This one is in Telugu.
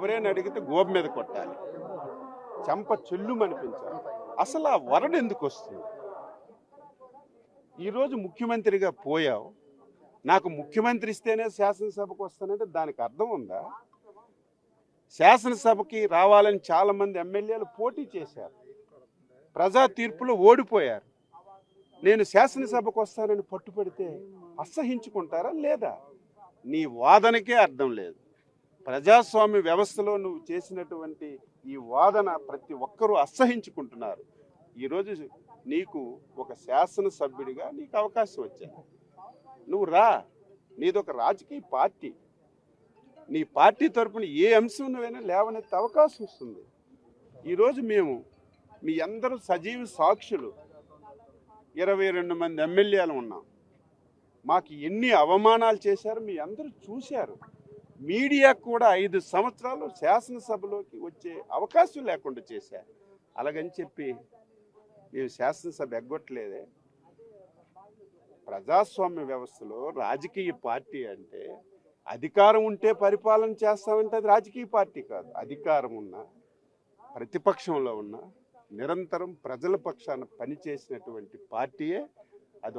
ఎవరైనా అడిగితే గోబ మీద కొట్టాలి. చెంప చెల్లుమనిపించాలి. అసలు ఆ వరడు ఎందుకు వస్తుంది? ఈరోజు ముఖ్యమంత్రిగా పోయావు. నాకు ముఖ్యమంత్రి ఇస్తేనే శాసనసభకు వస్తానంటే దానికి అర్థం ఉందా? శాసనసభకి రావాలని చాలామంది ఎమ్మెల్యేలు పోటీ చేశారు. ప్రజా తీర్పులో ఓడిపోయారు. నేను శాసనసభకు వస్తానని పట్టుపడితే అసహించుకుంటారా లేదా? నీ వాదనకే అర్థం లేదు. ప్రజాస్వామ్య వ్యవస్థలో నువ్వు చేసినటువంటి ఈ వాదన ప్రతి ఒక్కరూ అసహించుకుంటున్నారు. ఈరోజు నీకు ఒక శాసనసభ్యుడిగా నీకు అవకాశం వచ్చింది నువ్వు రా. నీదొక రాజకీయ పార్టీ. నీ పార్టీ తరపున ఏ అంశం నువ్వైనా లేవనెత్తే అవకాశం వస్తుంది. ఈరోజు మేము మీ అందరూ సజీవ సాక్షులు. ఇరవై రెండు మంది ఎమ్మెల్యేలు ఉన్నాం. మాకు ఎన్ని అవమానాలు చేశారు మీ అందరూ చూశారు. మీడియా కూడా ఐదు సంవత్సరాలు శాసనసభలోకి వచ్చే అవకాశం లేకుండా చేశారు. అలాగని చెప్పి మేము శాసనసభ ఎగ్గొట్టలేదే. ప్రజాస్వామ్య వ్యవస్థలో రాజకీయ పార్టీ అంటే అధికారం ఉంటే పరిపాలన చేస్తామంటే అది రాజకీయ పార్టీ కాదు. అధికారం ఉన్న ప్రతిపక్షంలో ఉన్న నిరంతరం ప్రజల పక్షాన పనిచేసినటువంటి పార్టీయే అదొక